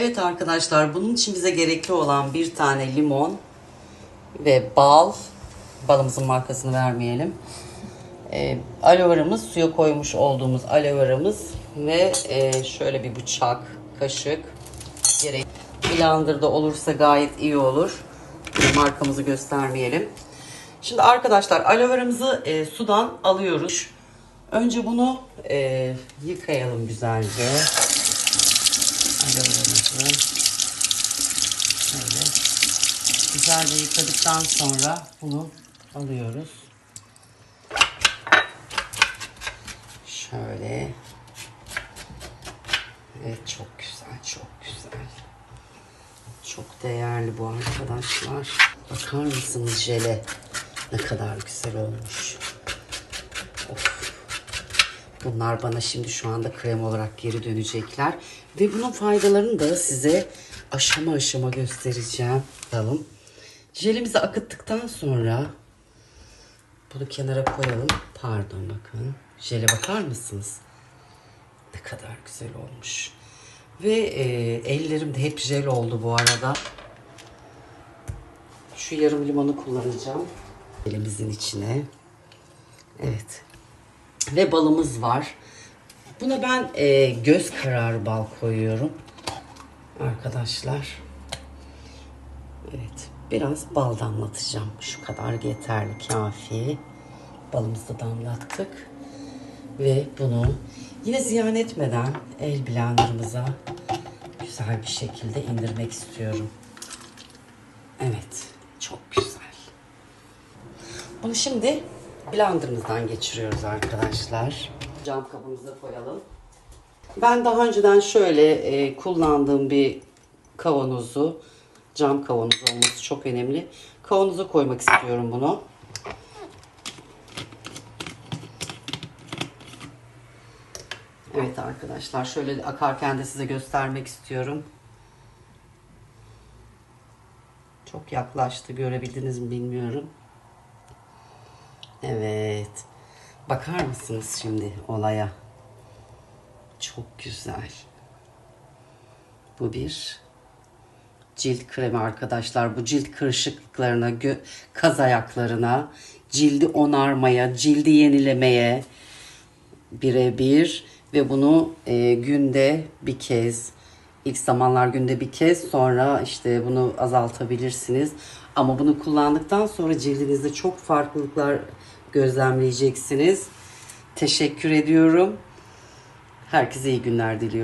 Evet arkadaşlar bunun için bize gerekli olan bir tane limon ve bal. Balımızın markasını vermeyelim. E, aloe veramız, suya koymuş olduğumuz aloe veramız ve e, şöyle bir bıçak, kaşık gerek. Blender'da olursa gayet iyi olur. Markamızı göstermeyelim. Şimdi arkadaşlar aloe veramızı e, sudan alıyoruz. Önce bunu e, yıkayalım güzelce. Veramızı şöyle güzelce yıkadıktan sonra bunu alıyoruz. Şöyle. Evet çok güzel, çok güzel. Çok değerli bu arkadaşlar. Bakar mısınız jele? Ne kadar güzel olmuş. Of. Bunlar bana şimdi şu anda krem olarak geri dönecekler. Ve bunun faydalarını da size aşama aşama göstereceğim. Bakalım. Jelimizi akıttıktan sonra bunu kenara koyalım. Pardon bakın. Jele bakar mısınız? Ne kadar güzel olmuş. Ve e, ellerim de hep jel oldu bu arada. Şu yarım limonu kullanacağım. Elimizin içine. Evet. Ve balımız var. Buna ben e, göz kararı bal koyuyorum. Arkadaşlar. Evet. Biraz bal damlatacağım. Şu kadar yeterli, kafi. Balımızı da damlattık. Ve bunu yine ziyan etmeden el blenderımıza güzel bir şekilde indirmek istiyorum. Evet. Çok güzel. Bunu şimdi blenderımızdan geçiriyoruz arkadaşlar. Cam kabımıza koyalım. Ben daha önceden şöyle e, kullandığım bir kavanozu, cam kavanoz olması çok önemli. Kavanoza koymak istiyorum bunu. Evet arkadaşlar şöyle akarken de size göstermek istiyorum. Çok yaklaştı görebildiniz mi bilmiyorum. Evet. Bakar mısınız şimdi olaya? Çok güzel. Bu bir cilt kremi arkadaşlar. Bu cilt kırışıklıklarına, kaz ayaklarına, cildi onarmaya, cildi yenilemeye birebir ve bunu e, günde bir kez ilk zamanlar günde bir kez sonra işte bunu azaltabilirsiniz. Ama bunu kullandıktan sonra cildinizde çok farklılıklar gözlemleyeceksiniz. Teşekkür ediyorum. Herkese iyi günler diliyorum.